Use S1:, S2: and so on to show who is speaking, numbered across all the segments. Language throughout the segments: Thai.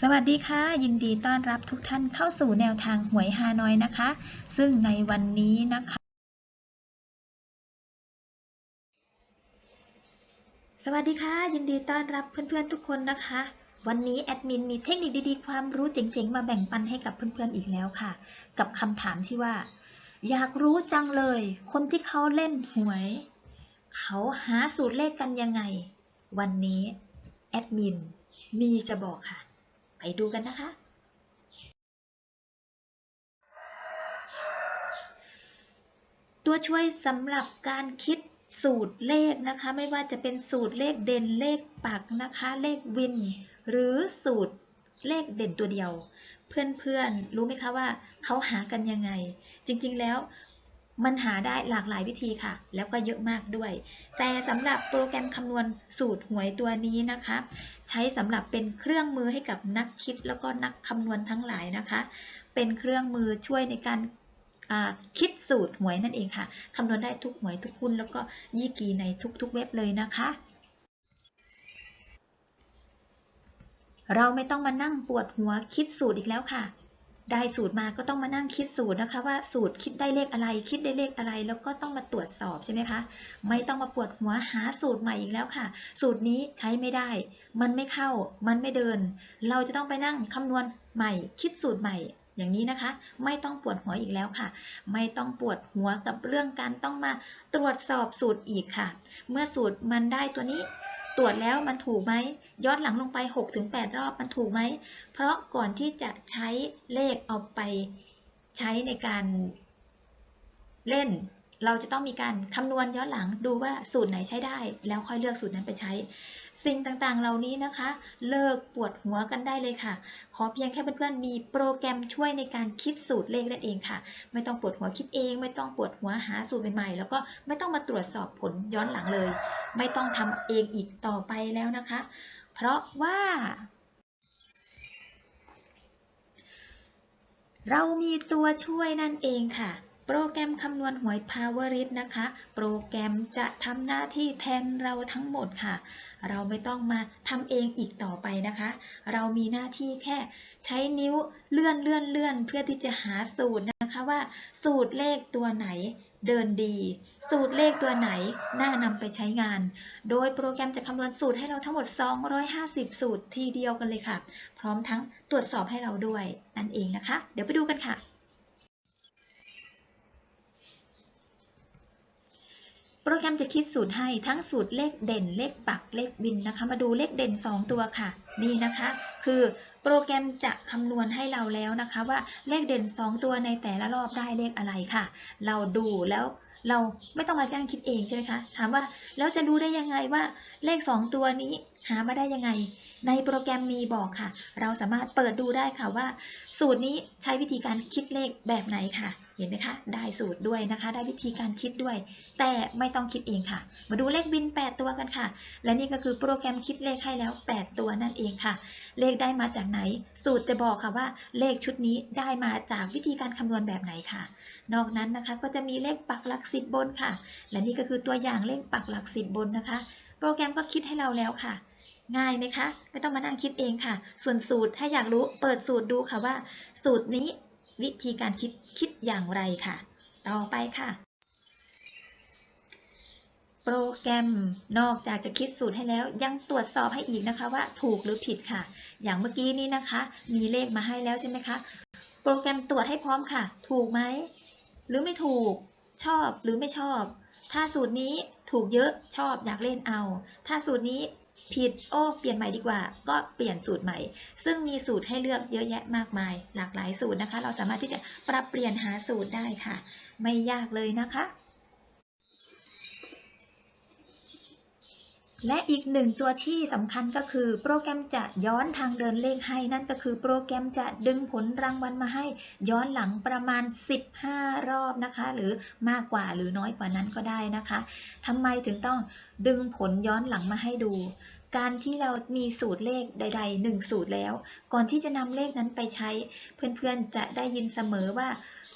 S1: สวัสดีค่ะ ยินดีต้อนรับทุกท่านเข้าสู่แนวทางหวยฮานอยนะคะ ซึ่งในวันนี้นะคะ สวัสดีค่ะ ยินดีต้อนรับเพื่อนๆทุกคนนะคะ วันนี้แอดมินมีเทคนิคดีๆ ความรู้เจ๋งๆ มาแบ่งปันให้กับเพื่อนๆอีกแล้วค่ะ กับคำถามที่ว่า อยากรู้จังเลย คนที่เขาเล่นหวย เขาหาสูตรเลขกันยังไง วันนี้แอดมินมีจะบอกค่ะ ไปดูกันนะคะ ตัวช่วยสำหรับการคิดสูตรเลขนะคะ ไม่ว่าจะเป็นสูตรเลขเด่นเลขปักนะคะ เลขวิน หรือสูตรเลขเด่นตัวเดียว เพื่อนๆรู้ไหมคะว่าเขาหากันยังไง จริงๆแล้ว มันหาได้หลากหลายวิธีค่ะ แล้วก็เยอะมากด้วย แต่สำหรับโปรแกรมคำนวณสูตรหวยตัวนี้นะคะ ใช้สำหรับเป็นเครื่องมือให้กับนักคิดแล้วก็นักคำนวณทั้งหลายนะคะ เป็นเครื่องมือช่วยในการคิดสูตรหวยนั่นเองค่ะคำนวณได้ทุกหวยทุกหุ้นแล้วก็ยี่กีในทุกๆเว็บเลยนะคะ เราไม่ต้องมานั่งปวดหัวคิดสูตรอีกแล้วค่ะ ได้สูตรมาก็ต้องมานั่งคิดสูตรนะคะ ว่าสูตรคิดได้เลขอะไร คิดได้เลขอะไร แล้วก็ต้องมาตรวจสอบใช่ไหมคะ ไม่ต้องมาปวดหัวหาสูตรใหม่อีกแล้วค่ะ สูตรนี้ใช้ไม่ได้ มันไม่เข้า มันไม่เดิน เราจะต้องไปนั่งคำนวณใหม่ คิดสูตรใหม่อย่างนี้นะคะ ไม่ต้องปวดหัวอีกแล้วค่ะ ไม่ต้องปวดหัวกับเรื่องการต้องมาตรวจสอบสูตรอีกค่ะ เมื่อสูตรมันได้ตัวนี้ ตรวจแล้วมันถูกไหมย้อนหลังลงไป 6-8 รอบมันถูกไหม เพราะก่อนที่จะใช้เลขเอาไปใช้ในการเล่น เราจะต้องมีการคำนวณย้อนหลังดูว่าสูตรไหนใช้ได้ แล้วค่อยเลือกสูตรนั้นไปใช้ สิ่งต่างๆ เหล่านี้นะคะ เลิกปวดหัวกันได้เลยค่ะ ขอเพียงแค่เพื่อนๆมีโปรแกรมช่วยในการคิดสูตรเลขนั่นเองค่ะ ไม่ต้องปวดหัวคิดเอง ไม่ต้องปวดหัวหาสูตรใหม่ๆ แล้วก็ไม่ต้องมาตรวจสอบผลย้อนหลังเลย ไม่ต้องทำเองอีกต่อไปแล้วนะคะ เพราะว่าเรามีตัวช่วยนั่นเองค่ะ โปรแกรมคำนวณหวย Powerit นะคะ โปรแกรมจะทำหน้าที่แทนเราทั้งหมดค่ะ เราไม่ต้องมาทำเองอีกต่อไปนะคะ เรามีหน้าที่แค่ใช้นิ้วเลื่อนเลื่อนเลื่อนเพื่อที่จะหาสูตรนะคะว่า สูตรเลขตัวไหนเดินดี สูตรเลขตัวไหนน่านำไปใช้งาน โดยโปรแกรมจะคำนวณสูตรให้เราทั้งหมด 250 สูตรทีเดียวกันเลยค่ะ พร้อมทั้งตรวจสอบให้เราด้วยนั่นเองนะคะ เดี๋ยวไปดูกันค่ะ โปรแกรมจะคิดสูตรให้ทั้งสูตรเลขเด่น เลขปักเลขบินนะคะ มาดูเลขเด่น 2 ตัวค่ะ นี่นะคะ คือโปรแกรมจะคำนวณให้เราแล้วนะคะ ว่าเลขเด่น 2 ตัวในแต่ละรอบได้เลขอะไรค่ะ เราดูแล้วเราไม่ต้องมาจ้างคิดเองใช่ไหมคะ ถามว่าแล้วจะรู้ได้ยังไงว่าเลข 2 ตัวนี้หามาได้ยังไง ในโปรแกรมมีบอกค่ะ เราสามารถเปิดดูได้ค่ะว่า สูตรนี้ใช้วิธีการคิดเลขแบบไหนค่ะ เห็นไหมคะ ได้สูตรด้วยนะคะ ได้วิธีการคิดด้วย แต่ไม่ต้องคิดเองค่ะ มาดูเลขบิน 8 ตัวกันค่ะ และนี่ก็คือโปรแกรมคิดเลขให้แล้ว 8 ตัวนั่นเองค่ะ เลขได้มาจากไหน สูตรจะบอกค่ะว่า เลขชุดนี้ได้มาจากวิธีการคำนวณแบบไหนค่ะ นอกนั้นนะคะก็จะมีเลขปักหลักสิบบนค่ะ และนี่ก็คือตัวอย่างเลขปักหลักสิบบนนะคะ โปรแกรมก็คิดให้เราแล้วค่ะง่ายไหมคะ ไม่ต้องมานั่งคิดเองค่ะ ส่วนสูตรถ้าอยากรู้เปิดสูตรดูค่ะว่า สูตรนี้ วิธีการคิดคิดอย่างไรค่ะ ต่อไปค่ะ โปรแกรมนอกจากจะคิดสูตรให้แล้วยังตรวจสอบให้อีกนะคะว่าถูกหรือผิดค่ะ อย่างเมื่อกี้นี้นะคะ มีเลขมาให้แล้วใช่ไหมคะโปรแกรมตรวจให้พร้อมค่ะ ถูกไหม หรือไม่ถูก ชอบหรือไม่ชอบ ถ้าสูตรนี้ถูกเยอะชอบอยากเล่นเอา ถ้าสูตรนี้ ผิดโอ้เปลี่ยนใหม่ดีกว่า ก็เปลี่ยนสูตรใหม่ ซึ่งมีสูตรให้เลือกเยอะแยะมากมาย หลากหลายสูตรนะคะ เราสามารถที่จะปรับเปลี่ยนหาสูตรได้ค่ะ ไม่ยากเลยนะคะ และอีกหนึ่งตัวที่สำคัญก็คือ โปรแกรมจะย้อนทางเดินเลขให้ นั่นก็คือโปรแกรมจะดึงผลรางวัลมาให้ ย้อนหลังประมาณ 15 รอบนะคะ หรือมากกว่าหรือน้อยกว่านั้นก็ได้นะคะทำไมถึงต้องดึงผลย้อนหลังมาให้ดู การที่เรามีสูตรเลขใดๆหนึ่งสูตรแล้ว ก่อนที่จะนำเลขนั้นไปใช้ เพื่อนๆจะได้ยินเสมอว่า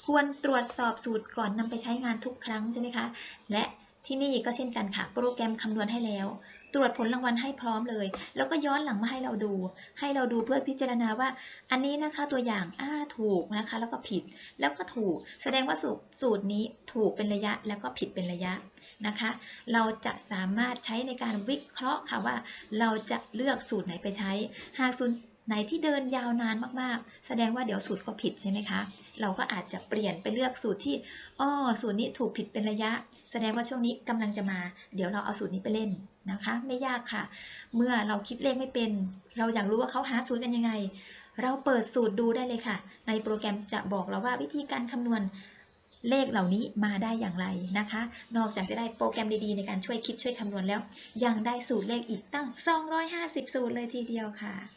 S1: ควรตรวจสอบสูตรก่อนนำไปใช้งานทุกครั้งใช่ไหมคะ และที่นี่ก็เช่นกันค่ะ โปรแกรมคำนวณให้แล้ว ตรวจผลรางวัลให้พร้อมเลย แล้วก็ย้อนหลังมาให้เราดู ให้เราดูเพื่อพิจารณาว่า อันนี้นะคะตัวอย่างอ้าถูกนะคะ แล้วก็ผิดแล้วก็ถูก แสดงว่าสูตรสูตรนี้ถูกเป็นระยะแล้วก็ผิดเป็นระยะนะคะ เราจะสามารถใช้ในการวิเคราะห์ค่ะว่า เราจะเลือกสูตรไหนไปใช้ หากสูตร ไหนที่เดินยาวนานมากๆ แสดงว่าเดี๋ยวสูตรก็ผิดใช่ไหมคะ เราก็อาจจะเปลี่ยนไปเลือกสูตรที่อ้อสูตรนี้ถูกผิดเป็นระยะ แสดงว่าช่วงนี้กำลังจะมา เดี๋ยวเราเอาสูตรนี้ไปเล่นนะคะ ไม่ยากค่ะ เมื่อเราคิดเลขไม่เป็น เราอยากรู้ว่าเขาหาสูตรกันยังไง เราเปิดสูตรดูได้เลยค่ะ ในโปรแกรมจะบอกเราว่าวิธีการคำนวณเลขเหล่านี้มาได้อย่างไรนะคะ นอกจากจะได้โปรแกรมดีๆ ในการช่วยคิดช่วยคำนวณแล้ว ยังได้สูตรเลขอีกตั้ง 250 สูตรเลยทีเดียวค่ะ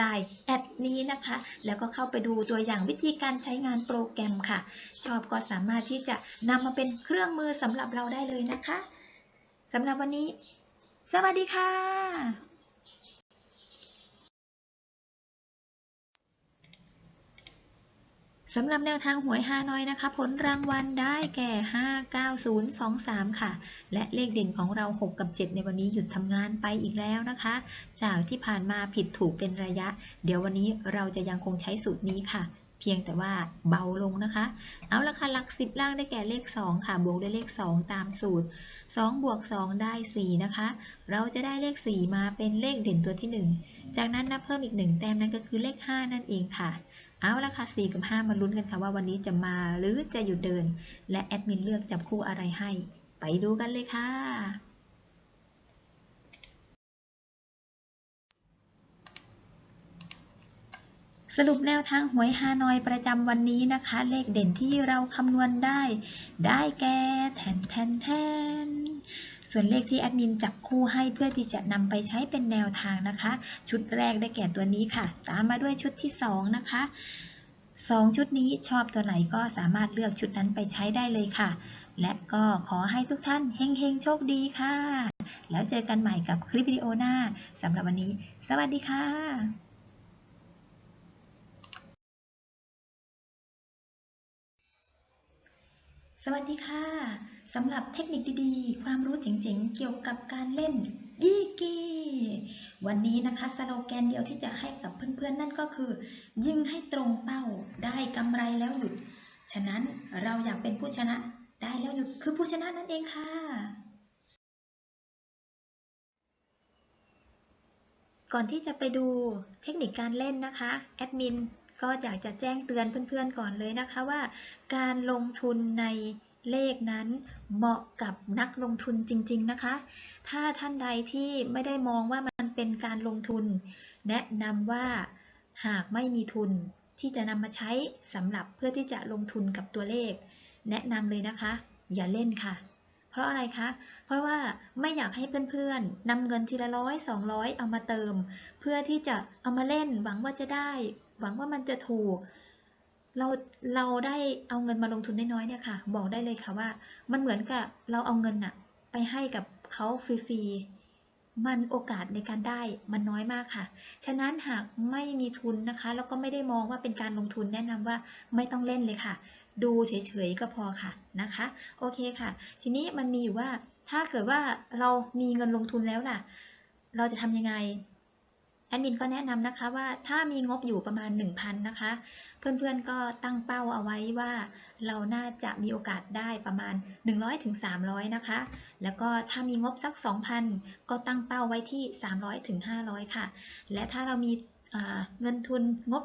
S1: Line แอดนี้นะคะ แล้วก็เข้าไปดูตัวอย่างวิธีการใช้งานโปรแกรมค่ะ ชอบก็สามารถที่จะนำมาเป็นเครื่องมือสำหรับเราได้เลยนะคะสำหรับวันนี้ สวัสดีค่ะ สำหรับแนวทางหวยฮานอยนะคะ ผลรางวัลได้แก่ 59023 ค่ะ และเลขเด่นของเรา 6 กับ 7 ในวันนี้หยุดทำงานไปอีกแล้วนะคะ จากที่ผ่านมาผิดถูกเป็นระยะ เดี๋ยววันนี้เราจะยังคงใช้สูตรนี้ค่ะ เพียงแต่ว่าเบาลงนะคะ เอาละค่ะหลัก 10 ล่างได้แก่เลข 2 ค่ะ บวกด้วยเลข 2 ตามสูตร 2 บวก 2 ได้ 4 นะคะ เราจะได้เลข 4 มาเป็นเลขเด่นตัวที่ 1 จากนั้นนับเพิ่มอีก 1 แต้มนั่นก็คือเลข 5 นั่นเองค่ะ เอาละค่ะ4กับ 5 มาลุ้นกันค่ะว่าวันนี้จะมาหรือจะหยุดเดิน และแอดมินเลือกจับคู่อะไรให้ ไปดูกันเลยค่ะ สรุปแนวทางหวยฮานอยประจำวันนี้นะคะ เลขเด่นที่เราคำนวณได้ ได้แก่แทนแทนแทน ส่วนเลขที่แอดมินจับคู่ให้เพื่อที่จะนำไปใช้เป็นแนวทางนะคะ ชุดแรกได้แก่ตัวนี้ค่ะ ตามมาด้วยชุดที่ 2 นะคะ2 ชุดนี้ชอบตัวไหนก็สามารถเลือกชุดนั้นไปใช้ได้เลยค่ะ และก็ขอให้ทุกท่านเฮงๆ โชคดีค่ะ แล้วเจอกันใหม่กับคลิปวิดีโอหน้าสำหรับวันนี้ สวัสดีค่ะสวัสดีค่ะ สำหรับเทคนิคดีๆ ความรู้เจ๋งๆ เกี่ยวกับการเล่นยี่กีวันนี้นะคะสโลแกนเดียวที่จะให้กับเพื่อนๆ นั่นก็คือ ยิงให้ตรงเป้าได้กำไรแล้วหยุด ฉะนั้นเราอยากเป็นผู้ชนะได้แล้วหยุดคือผู้ชนะนั่นเองค่ะ ก่อนที่จะไปดูเทคนิคการเล่นนะคะแอดมินก็อยากจะแจ้งเตือนเพื่อนๆก่อนเลยนะคะว่า การลงทุนใน เลขนั้นเหมาะกับนักลงทุนจริง ๆ นะคะ ถ้าท่านใดที่ไม่ได้มองว่ามันเป็นการลงทุน แนะนำว่าหากไม่มีทุนที่จะนำมาใช้สำหรับเพื่อที่จะลงทุนกับตัวเลข แนะนำเลยนะคะ อย่าเล่นค่ะ เพราะอะไรคะ เพราะว่าไม่อยากให้เพื่อนๆนำเงินทีละร้อยสองร้อยเอามาเติม เพื่อที่จะเอามาเล่นหวังว่าจะได้ หวังว่ามันจะถูก เราเราได้เอาเงินมาลงทุนน้อยๆเนี่ยค่ะ บอกได้เลยค่ะว่า มันเหมือนกับเราเอาเงินน่ะไปให้กับเขาฟรีๆมันโอกาสในการได้มันน้อยมากค่ะ ฉะนั้นหากไม่มีทุนนะคะ แล้วก็ไม่ได้มองว่าเป็นการลงทุนแนะนำว่าไม่ต้องเล่นเลยค่ะ ดูเฉยๆก็พอค่ะนะคะ โอเคค่ะ ทีนี้มันมีอยู่ว่าถ้าเกิดว่าเรามีเงินลงทุนแล้วล่ะ เราจะทำยังไงแอดมินก็แนะนำนะคะว่าถ้ามีงบอยู่ประมาณ 1,000นะคะ เพื่อนๆก็ตั้งเป้าเอาไว้ว่า เราน่าจะมีโอกาสได้ประมาณ 100ถึง300นะคะ แล้วก็ถ้ามีงบสัก 2,000 ก็ตั้งเป้าไว้ที่ 300-500 ค่ะ และถ้าเรามีเงินทุนงบ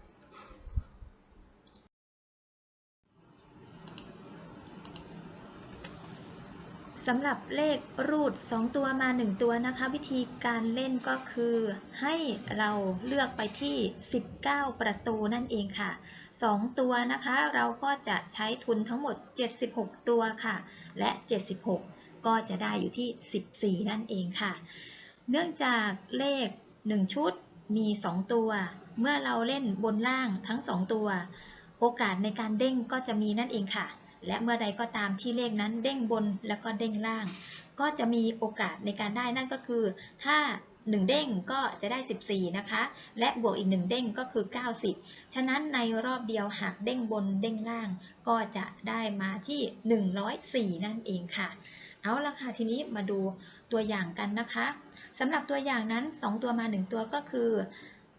S1: สำหรับเลขรูด 2 ตัวมา 1 ตัวนะคะ วิธีการเล่นก็คือให้เราเลือกไปที่ 19 ประตูนั่นเองค่ะ 2 ตัวนะคะ เราก็จะใช้ทุนทั้งหมด 76 ตัวค่ะ และ 76 ก็จะได้อยู่ที่ 14 นั่นเองค่ะ เนื่องจากเลข 1 ชุดมี 2 ตัว เมื่อเราเล่นบนล่างทั้ง 2 ตัว โอกาสในการเด้งก็จะมีนั่นเองค่ะ และเมื่อใดก็ตามที่เลขนั้นเด้งบนแล้วก็เด้งล่าง ก็จะมีโอกาสในการได้นั่นก็คือ ถ้า 1 เด้งก็จะได้ 14 นะคะ และบวกอีก 1 เด้งก็คือ 90 ฉะนั้นในรอบเดียวหากเด้งบนเด้งล่าง ก็จะได้มาที่ 104 นั่นเองค่ะ เอาละค่ะทีนี้มาดูตัวอย่างกันนะคะสำหรับตัวอย่างนั้น 2 ตัวมา 1 ตัวก็คือ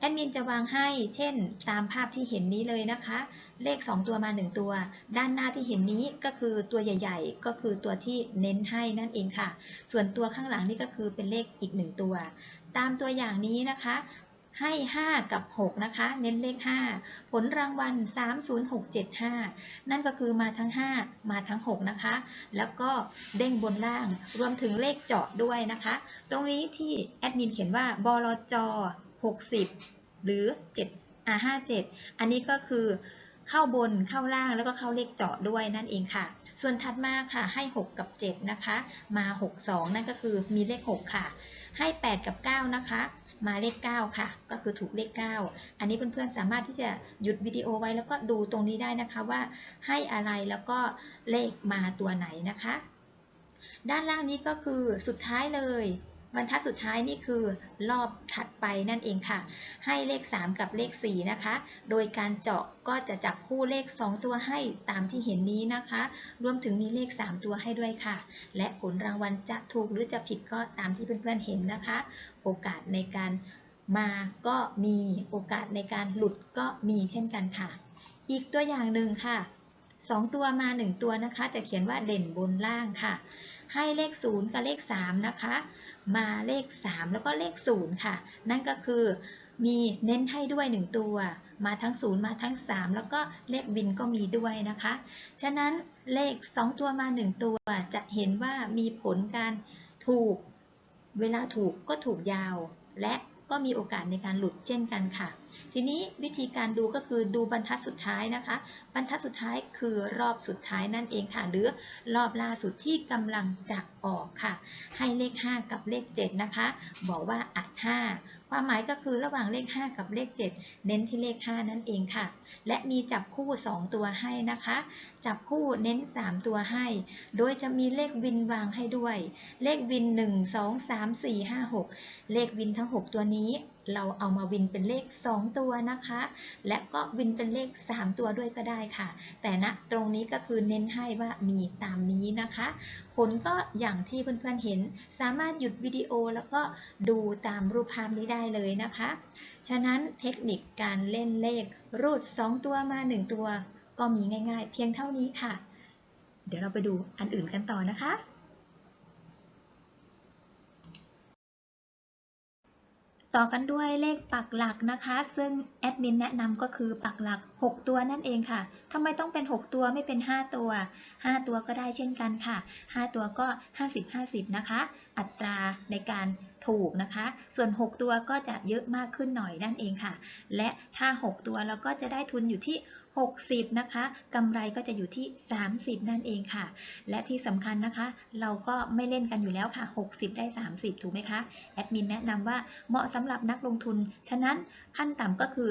S1: แอดมินจะวางให้ เช่น ตามภาพที่เห็นนี้เลยนะคะ เลข 2 ตัวมา 1 ตัว ด้านหน้าที่เห็นนี้ก็คือตัวใหญ่ ๆ ก็คือตัวที่เน้นให้นั่นเองค่ะ ส่วนตัวข้างหลังนี่ก็คือเป็นเลขอีก 1 ตัว ตามตัวอย่างนี้นะคะให้ 5 กับ 6 นะคะ เน้นเลข 5 ผลรางวัล 30675 นั่นก็คือมาทั้ง 5 มาทั้ง 6 นะคะ แล้วก็เด้งบนล่าง รวมถึงเลขเจาะด้วยนะคะ ตรงนี้ที่แอดมินเขียนว่าบลจ 60 หรือ7อ่า57 อันนี้ก็คือเข้าบนเข้าล่างแล้วก็เข้าเลขเจาะด้วยนั่นเองค่ะ ส่วนถัดมาค่ะให้ 6 กับ 7 นะคะ มา 62 นั่นก็คือมีเลข 6 ค่ะ ให้ 8 กับ 9 นะคะ มาเลข 9 ค่ะ ก็คือถูกเลข 9 อันนี้เพื่อนๆสามารถที่จะหยุดวิดีโอไว้แล้วก็ดูตรงนี้ได้นะคะว่าให้อะไรแล้วก็เลขมาตัวไหนนะคะ ด้านล่างนี้ก็คือสุดท้ายเลย บรรทัดสุดท้ายนี่คือรอบถัดไปนั่นเองค่ะ ให้เลข 3 กับเลข 4 นะคะ โดยการเจาะก็จะจับคู่เลข 2 ตัวให้ตามที่เห็นนี้นะคะ รวมถึงมีเลข 3 ตัวให้ด้วยค่ะ และผลรางวัลจะถูกหรือจะผิดก็ตามที่เพื่อนๆเห็นนะคะ โอกาสในการมาก็มีโอกาสในการหลุดก็มีเช่นกันค่ะ อีกตัวอย่างหนึ่งค่ะ 2 ตัวมา 1 ตัวนะคะ จะเขียนว่าเด่นบนล่างค่ะ ให้เลข 0 กับเลข 3 นะคะ มาเลข 3 แล้วก็เลข 0 ค่ะ นั่นก็คือมีเน้นให้ด้วย 1 ตัว มาทั้ง 0 มาทั้ง 3 แล้วก็เลขบินก็มีด้วยนะคะ ฉะนั้นเลข 2 ตัวมา 1 ตัวจะเห็นว่ามีผลการถูก เวลาถูกก็ถูกยาวและ ก็มีโอกาสในการหลุดเช่นกันค่ะ ทีนี้วิธีการดูก็คือดูบรรทัดสุดท้ายนะคะ บรรทัดสุดท้ายคือรอบสุดท้ายนั่นเองค่ะ หรือรอบล่าสุดที่กำลังจะออกค่ะ ให้เลข 5 กับเลข 7 นะคะ บอกว่าอัด 5 ความหมายก็คือระหว่างเลข 5 กับเลข 7 เน้นที่เลข 5 นั่นเองค่ะ และมีจับคู่ 2 ตัวให้นะคะ จับคู่เน้น 3 ตัวให้ โดยจะมีเลขวินวางให้ด้วย เลขวิน 1 2 3 4 5 6 เลขวินทั้ง 6 ตัวนี้ เราเอามาวินเป็นเลข 2 ตัวนะคะ และก็วินเป็นเลข 3 ตัวด้วยก็ได้ค่ะ แต่ณตรงนี้ก็คือเน้นให้ว่ามีตามนี้นะคะ ผลก็อย่างที่เพื่อนๆเห็น สามารถหยุดวิดีโอแล้วก็ดูตามรูปภาพนี้ได้เลยนะคะ ฉะนั้นเทคนิคการเล่นเลขรูด 2 ตัวมา 1 ตัว ก็มีง่าย ๆ เพียงเท่านี้ค่ะ เดี๋ยวเราไปดูอันอื่นกันต่อนะคะ ต่อกันด้วยเลขปักหลักนะคะ ซึ่งแอดมินแนะนำก็คือปักหลัก 6 ตัวนั่นเองค่ะทำไมต้องเป็น 6 ตัวไม่เป็น 5 ตัว 5 ตัวก็ได้เช่นกันค่ะ 5 ตัวก็ 50-50 นะคะ อัตราในการถูกนะคะ ส่วน 6 ตัวก็จะเยอะมากขึ้นหน่อยนั่นเองค่ะ และถ้า 6 ตัวเราก็จะได้ทุนอยู่ที่ 60 นะคะกำไรก็จะอยู่ที่ 30 นั่นเองค่ะ และที่สำคัญนะคะ เราก็ไม่เล่นกันอยู่แล้วค่ะ 60 ได้ 30 ถูกไหมคะ แอดมินแนะนำว่าเหมาะสำหรับนักลงทุน ฉะนั้นขั้นต่ำก็คือ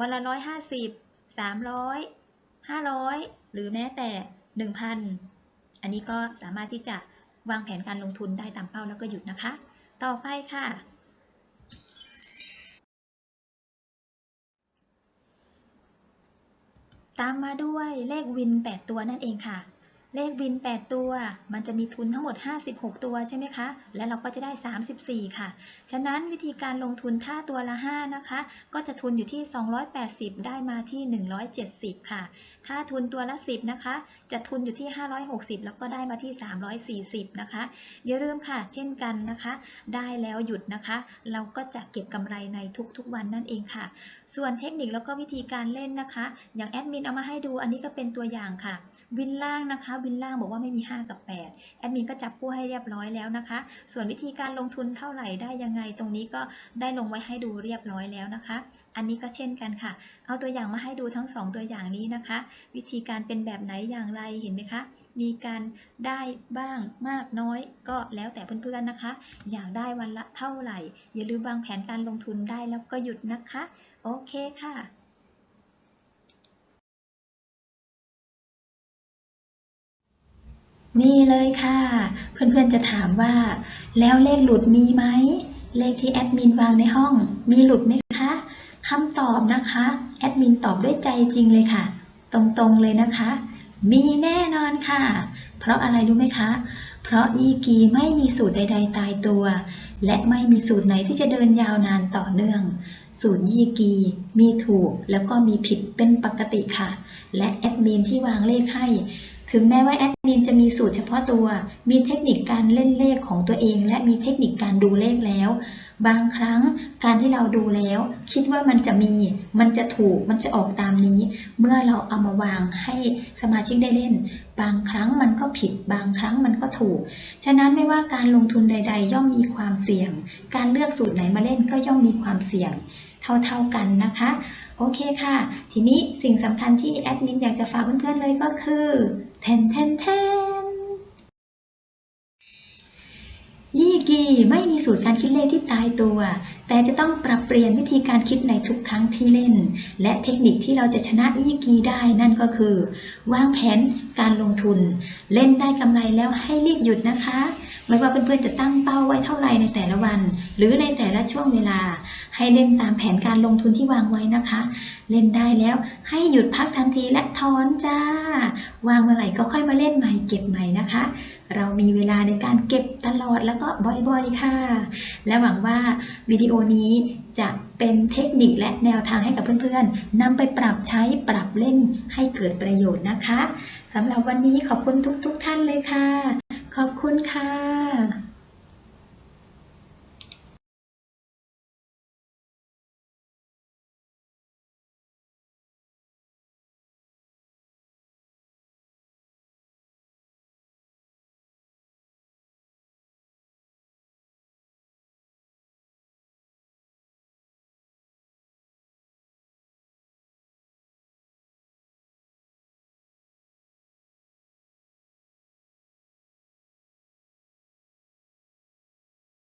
S1: วันละร้อยห้าสิบสามร้อยห้าร้อยหรือแม้แต่หนึ่งพันอันนี้ก็สามารถที่จะวางแผนการลงทุนได้ตามเป้าแล้วก็หยุดนะคะ ต่อไปค่ะ ตามมาด้วยเลขวิน 8 ตัวนั่นเองค่ะ เลขวิน 8 ตัว มันจะมีทุนทั้งหมด 56 ตัวใช่ไหมคะ และเราก็จะได้ 34 ค่ะ ฉะนั้นวิธีการลงทุนถ้าตัวละ 5 นะคะ ก็จะทุนอยู่ที่ 280 ได้มาที่ 170 ค่ะ ถ้าทุนตัวละ 10 นะคะ จะทุนอยู่ที่ 560 แล้วก็ได้มาที่ 340 นะคะ อย่าลืมค่ะ เช่นกันนะคะ ได้แล้วหยุดนะคะ เราก็จะเก็บกำไรในทุกๆวันนั่นเองค่ะ ส่วนเทคนิคแล้วก็วิธีการเล่นนะคะ อย่างแอดมินเอามาให้ดู อันนี้ก็เป็นตัวอย่างค่ะ วินล่างนะคะ วินล่างบอกว่าไม่มี 5 กับ 8 แอดมินก็จับคู่ให้เรียบร้อยแล้วนะคะ ส่วนวิธีการลงทุนเท่าไหร่ได้ยังไง ตรงนี้ก็ได้ลงไว้ให้ดูเรียบร้อยแล้วนะคะ อันนี้ก็เช่นกันค่ะ เอาตัวอย่างมาให้ดูทั้ง 2 ตัวอย่างนี้นะคะ วิธีการเป็นแบบไหนอย่างไรเห็นไหมคะ มีการได้บ้างมากน้อยก็แล้วแต่เพื่อนๆนะคะ อยากได้วันละเท่าไหร่ อย่าลืมวางแผนการลงทุนได้แล้วก็หยุดนะคะ โอเคค่ะนี่เลยค่ะ เพื่อนๆจะถามว่า แล้วเลขหลุดมีไหม เลขที่แอดมินวางในห้อง มีหลุดไหมคะ คำตอบนะคะ แอดมินตอบด้วยใจจริงเลยค่ะ ตรงๆเลยนะคะ มีแน่นอนค่ะ เพราะอะไรรู้ไหมคะ เพราะยีกีไม่มีสูตรใด ๆ ตายตัว และไม่มีสูตรไหนที่จะเดินยาวนานต่อเนื่อง สูตรยีกี มีถูกแล้วก็มีผิดเป็นปกติค่ะ และแอดมินที่วางเลขให้ถึงแม้ว่าแอดมินจะมีสูตรเฉพาะตัว มีเทคนิคการเล่นเลขของตัวเอง และมีเทคนิคการดูเลขแล้ว บางครั้งการที่เราดูแล้ว คิดว่ามันจะมี มันจะถูก มันจะออกตามนี้ เมื่อเราเอามาวางให้สมาชิกได้เล่น บางครั้งมันก็ผิด บางครั้งมันก็ถูก ฉะนั้นไม่ว่าการลงทุนใด ๆ ย่อมมีความเสี่ยง การเลือกสูตรไหนมาเล่นก็ย่อมมีความเสี่ยง เท่าๆกันนะคะ โอเคค่ะ ทีนี้สิ่งสำคัญที่แอดมินอยากจะฝากเพื่อนๆเลยก็คือแทนแทนแทน ยี่กีไม่มีสูตรการคิดเลขที่ตายตัว แต่จะต้องปรับเปลี่ยนวิธีการคิดในทุกครั้งที่เล่น และเทคนิคที่เราจะชนะยี่กีได้นั่นก็คือ วางแผนการลงทุน เล่นได้กำไรแล้วให้รีบหยุดนะคะ ไม่ว่าเพื่อนๆจะตั้งเป้าไว้เท่าไหร่ในแต่ละวัน หรือในแต่ละช่วงเวลา ให้เล่นตามแผนการลงทุนที่วางไว้นะคะ เล่นได้แล้วให้หยุดพักทันทีและถอนจ้า วางเมื่อไหร่ก็ค่อยมาเล่นใหม่เก็บใหม่นะคะ เรามีเวลาในการเก็บตลอดแล้วก็บ่อยๆค่ะ และหวังว่าวิดีโอนี้จะเป็นเทคนิคและแนวทางให้กับเพื่อนๆนำไปปรับใช้ปรับเล่นให้เกิดประโยชน์นะคะสำหรับวันนี้ขอบคุณทุกๆท่านเลยค่ะ ขอบคุณค่ะ